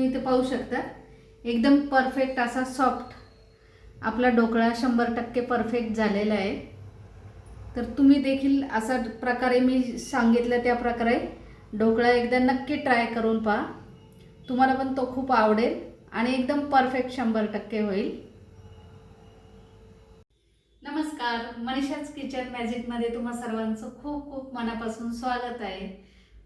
तुम्ही इथे पाहू शकता. एकदम परफेक्ट असा सॉफ्ट आपला ढोकळा शंभर टक्के परफेक्ट झालेला आहे. तर तुम्ही देखील असा प्रकारे मी सांगितलं त्या प्रकारे ढोकळा एकदा नक्की ट्राय करून पहा. तुम्हाला पण तो खूप आवडेल आणि एकदम परफेक्ट शंभर टक्के होईल. नमस्कार मनीषाच किचन मॅजिकमध्ये तुम्हा सर्वांचं खूप खूप मनापासून स्वागत आहे.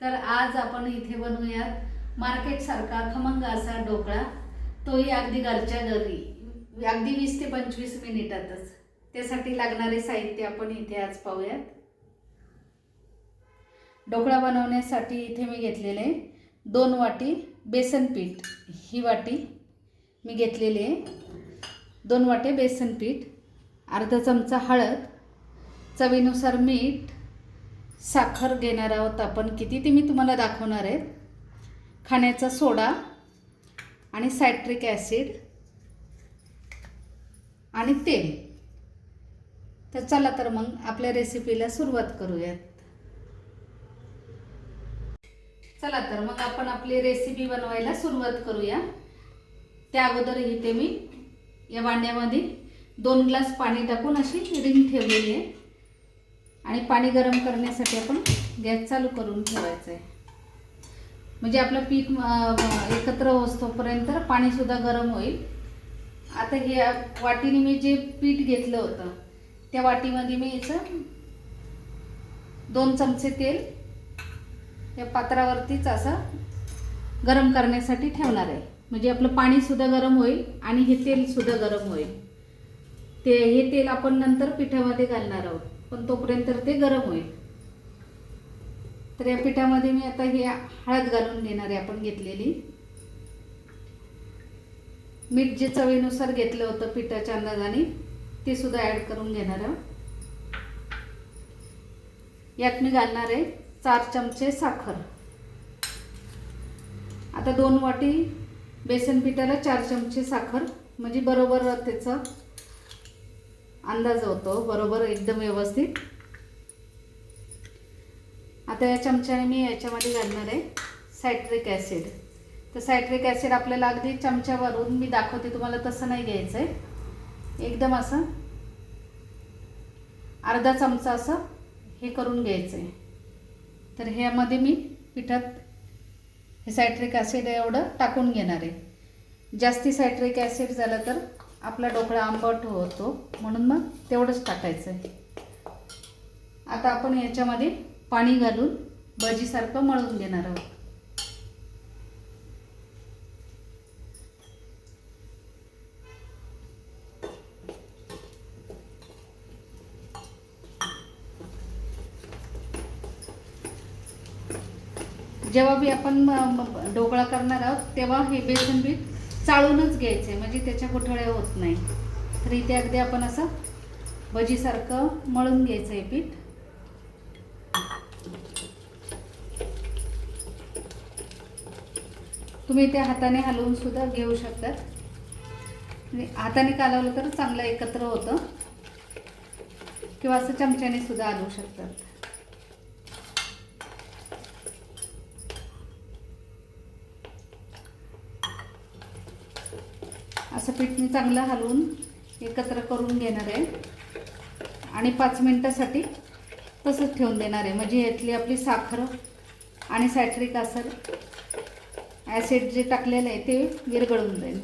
तर आज आपण इथे बनवूयात मार्केटसारखा खमंग असा ढोकळा तोही अगदी घरच्या घरी. अगदी वीस ते पंचवीस मिनिटातच. त्यासाठी लागणारे साहित्य आपण इथे आज पाहूयात. ढोकळा बनवण्यासाठी इथे मी घेतलेले दोन वाटी बेसन पीठ. ही वाटी मी घेतलेली आहे. दोन वाटे बेसन पीठ अर्धा चमचा हळद चवीनुसार मीठ साखर घेणार आहोत आपण. किती ते मी तुम्हाला दाखवणार आहे खाण्याचा सोडा आणि सायट्रिक ॲसिड आणि तेल. तर चला तर मग आपल्या रेसिपीला सुरुवात करूयात. चला तर मग आपण आपली रेसिपी बनवायला सुरुवात करूया. त्या अगोदर इथे मी या वांड्यामध्ये दोन ग्लास पाणी टाकून अशी रिंग ठेवलेली आहे. आणि पाणी गरम करण्यासाठी आपण गॅस चालू करून ठेवायचं आहे म्हणजे आपलं पीठ एकत्र असतोपर्यंत पाणीसुद्धा गरम होईल. आता हे वाटीने मी जे पीठ घेतलं होतं त्या वाटीमध्ये मी याचं दोन चमचे तेल या पात्रावरतीच असं गरम करण्यासाठी ठेवणार आहे. म्हणजे आपलं पाणीसुद्धा गरम होईल आणि हे तेलसुद्धा गरम होईल. ते हे तेल आपण नंतर पिठामध्ये घालणार आहोत पण तोपर्यंत ते गरम होईल. तर या पिठामध्ये मी आता हे हळद घालून घेणार आहे आपण घेतलेली. मीठ जे चवीनुसार घेतलं होतं पिठाच्या अंदाजाने ते सुद्धा ॲड करून घेणार आहोत यात मी घालणार आहे चार चमचे साखर. आता दोन वाटी बेसन पिठाला चार चमचे साखर म्हणजे बरोबर त्याचा अंदाज होतो बरोबर एकदम व्यवस्थित. आता या चमच्याने मी याच्यामध्ये घालणार आहे सायट्रिक ॲसिड. तर सायट्रिक ॲसिड आपल्याला अगदी चमच्यावरून मी दाखवते तुम्हाला तसं नाही घ्यायचं आहे एकदम असं अर्धा चमचा असं हे करून घ्यायचं आहे तर ह्यामध्ये मी पिठात हे सायट्रिक ॲसिड एवढं टाकून घेणार आहे. जास्ती सायट्रिक ॲसिड झालं तर आपला ढोकळा आंबट होतो म्हणून मग तेवढंच टाकायचं आहे आता आपण याच्यामध्ये पाणी घालून भजीसारखं मळून घेणार आहोत. जेव्हा बी आपण ढोकळा करणार आहोत तेव्हा हे बेसन पीठ चाळूनच घ्यायचं आहे म्हणजे त्याच्या गोठळ्या होत नाही. तर इथे अगदी आपण असं भजीसारखं मळून घ्यायचं आहे पीठ. तुम्ही ते हाताने हलवून सुद्धा घेऊ शकतात. म्हणजे हाताने कालवलं तर चांगलं एकत्र होतं. किंवा असं चमच्याने सुद्धा हलवू शकतात. असं पीठ मी चांगलं हलवून एकत्र करून घेणार आहे. आणि पाच मिनटासाठी तसंच ठेवून देणार आहे. म्हणजे यातली आपली साखर आणि सॅट्रिक असर ॲसिड जे टाकलेलं आहे ते विरगळून जाईल.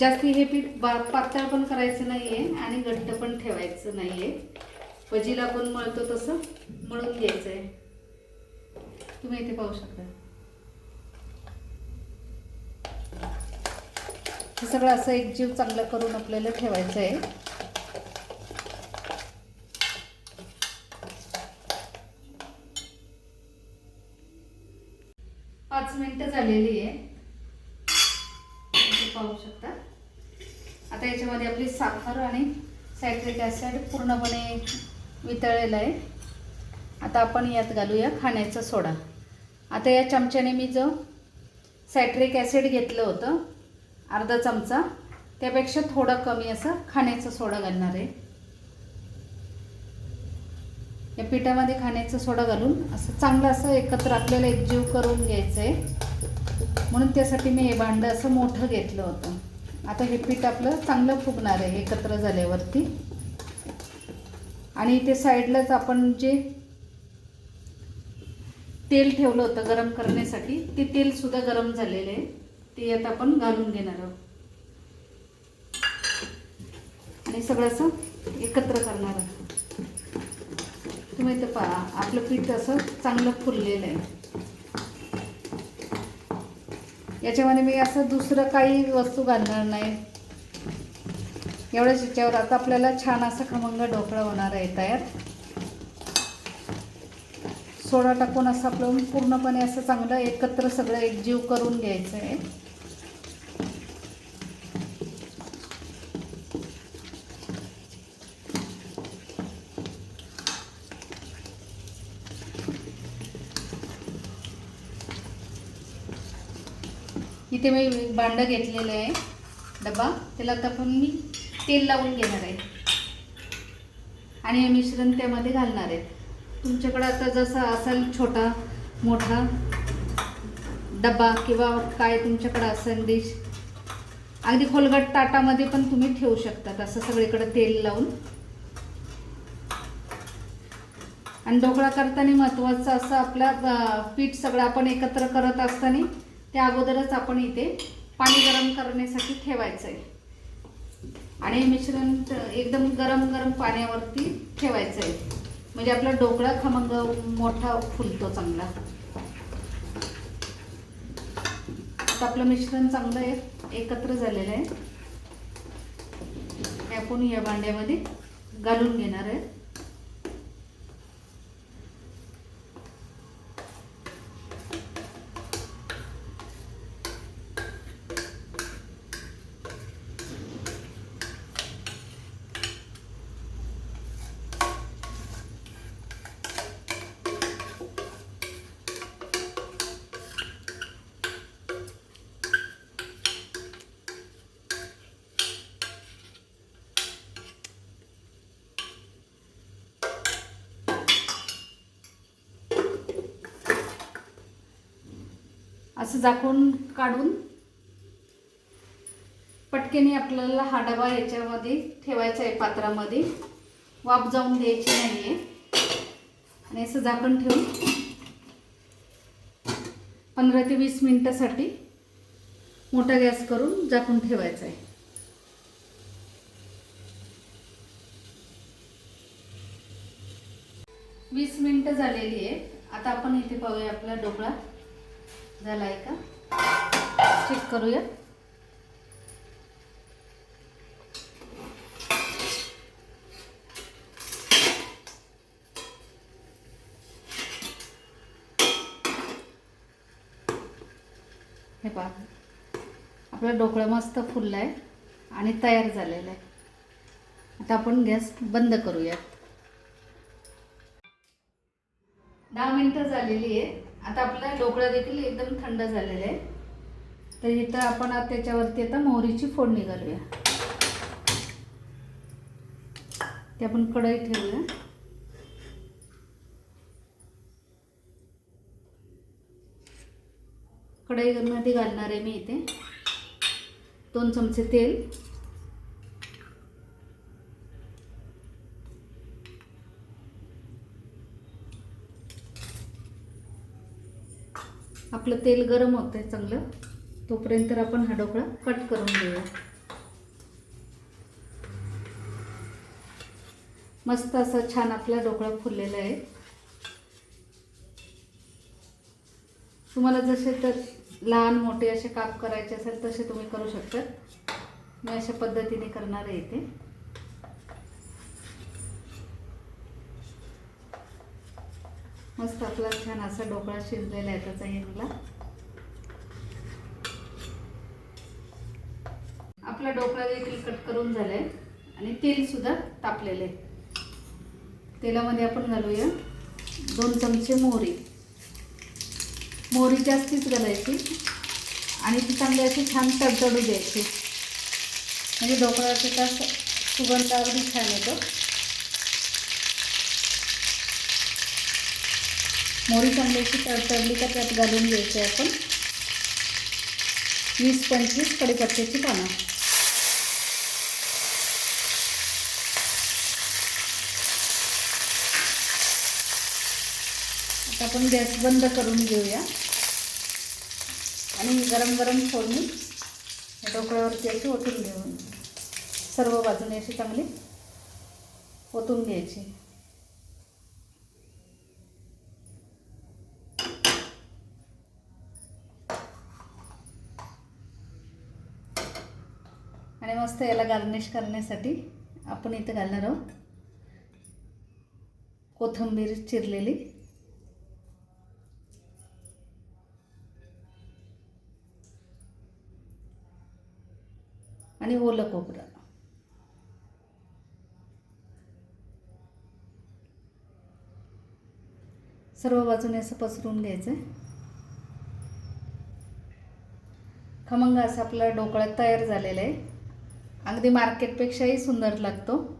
जास्ती हे पीठ बा पातळ पण करायचं नाही आहे आणि घट्ट पण ठेवायचं नाही आहे भजीला पण मळतो तसं मळून घ्यायचं आहे तुम्ही इथे पाहू शकता. हे सगळं असं एकजीव चांगलं करून आपल्याला ठेवायचं आहे पाच मिनटं झालेली आहे. पाहू शकता. आता याच्यामध्ये आपली साखर आणि सायट्रिक ॲसिड पूर्णपणे वितळलेलं आहे. आता आपण यात घालूया खाण्याचा सोडा. आता या चमच्याने मी जो सायट्रिक ॲसिड घेतलं होतं अर्धा चमचा त्यापेक्षा थोडं कमी असं खाण्याचा सोडा घालणार आहे. या पिठामध्ये खाण्याचा सोडा घालून असं चांगलं असं एकत्र आपल्याला एकजीव करून घ्यायचं आहे म्हणून त्यासाठी मी हे भांडं असं मोठं घेतलं होतं. आता हे पीठ आपलं चांगलं फुगणार आहे एकत्र झाल्यावरती. आणि इथे साईडलाच आपण जे तेल ठेवलं होतं गरम करण्यासाठी ते तेलसुद्धा गरम झालेलं आहे. ते यात आपण घालून घेणार आहोत. आणि सगळं असं एकत्र करणार आहोत. तुम्ही इथं पहा आपलं पीठ असं चांगलं फुललेलं आहे. याच्यामध्ये मी असं दुसरं काही वस्तू घालणार नाही. एवढ्याच याच्यावर आता आपल्याला छान असा खमंग ढोकळा होणार आहे तयार. सोडा टाकून असं आपलं पूर्णपणे असं चांगलं एकत्र सगळं एकजीव करून घ्यायचं आहे. इथे मी भांडं घेतलेलं आहे. डबा. त्याला आता पण मी तेल लावून घेणार आहे. आणि हे मिश्रण त्यामध्ये घालणार आहे. तुमच्याकडं आता जसं असेल छोटा मोठा डबा किंवा काय तुमच्याकडं असेल डिश अगदी खोलगट ताटामध्ये पण तुम्ही ठेवू शकता. असं सगळीकडे तेल लावून. आणि ढोकळा करताना महत्त्वाचं असं आपला पीठ सगळं आपण एकत्र करत असताना त्या अगोदरच आपण इथे पाणी गरम करण्यासाठी ठेवायचं आहे आणि मिश्रण एकदम गरम गरम पाण्यावरती ठेवायचं आहे म्हणजे आपला ढोकळा खमंग मोठा फुलतो चांगला. आता आपलं मिश्रण चांगलं आहे एकत्र झालेलं आहे. हे आपण या भांड्यामध्ये घालून घेणार आहे. असं झाकून काढून पटकेने आपल्याला हा डबा याच्यामध्ये ठेवायचा आहे पात्रामध्ये. वाफ जाऊन द्यायची नाही आहे आणि असं झाकण ठेवून पंधरा ते वीस मिनटासाठी मोठा गॅस करून झाकून ठेवायचा आहे. वीस मिनटं झालेली आहे. आता आपण इथे पाहूया आपला ढोकळा. झाला आहे का? चेक करूया. हे पहा. आपला ढोकळा मस्त फुलला आहे आणि तयार झालेला आहे आता आपण गॅस बंद करूयात. दहा मिनटं झालेली आहे आता आपला ढोकळा देखील एकदम थंड झालेला आहे. तर इथं आपण आता त्याच्यावरती आता मोहरीची फोडणी घालूया. ते आपण कढई ठेवूया. कढईमध्ये घालणार आहे मी इथे. दोन चमचे तेल. आपलं तेल गरम होतं आहे चांगलं तोपर्यंत आपण हा ढोकळा कट करून घेऊया. मस्त असा छान आपला ढोकळा फुललेला आहे. तुम्हाला जसे तर लहान मोठे असे काप करायचे असेल तसे तुम्ही करू शकता. मी अशा पद्धतीने करणार आहे इथे. मस्त आपला छान असा ढोकळा शिजलेला आहे त्याचा मला आपला ढोकळा देखील कट करून झालाय आणि तेल सुद्धा तापलेलं आहे. तेलामध्ये आपण घालूया दोन चमचे मोहरी. मोहरी जास्तीच घालायची आणि ती चांगली अशी छान तडतडू द्यायची. म्हणजे ढोकळ्याचा त्याचा सुगंध अगदी छान येतो. मोहरी चांगल्याची अशी तडतडली का त्यात घालून घ्यायची आपण. वीस पंचवीस कडीपत्त्याची पानं. आता आपण गॅस बंद करून घेऊया. आणि गरम गरम फोडणी ढोकळ्यावरती अशी ओतून घेऊन. सर्व बाजूने अशी चांगली ओतून घ्यायची. आणि मस्त याला गार्निश करण्यासाठी आपण इथं घालणार आहोत. कोथिंबीर चिरलेली. आणि ओलं कोपरं सर्व बाजूने असं पसरून घ्यायचं खमंग असा आपला ढोकळा तयार झालेला आहे. अगदी मार्केटपेक्षाही सुंदर लागतो.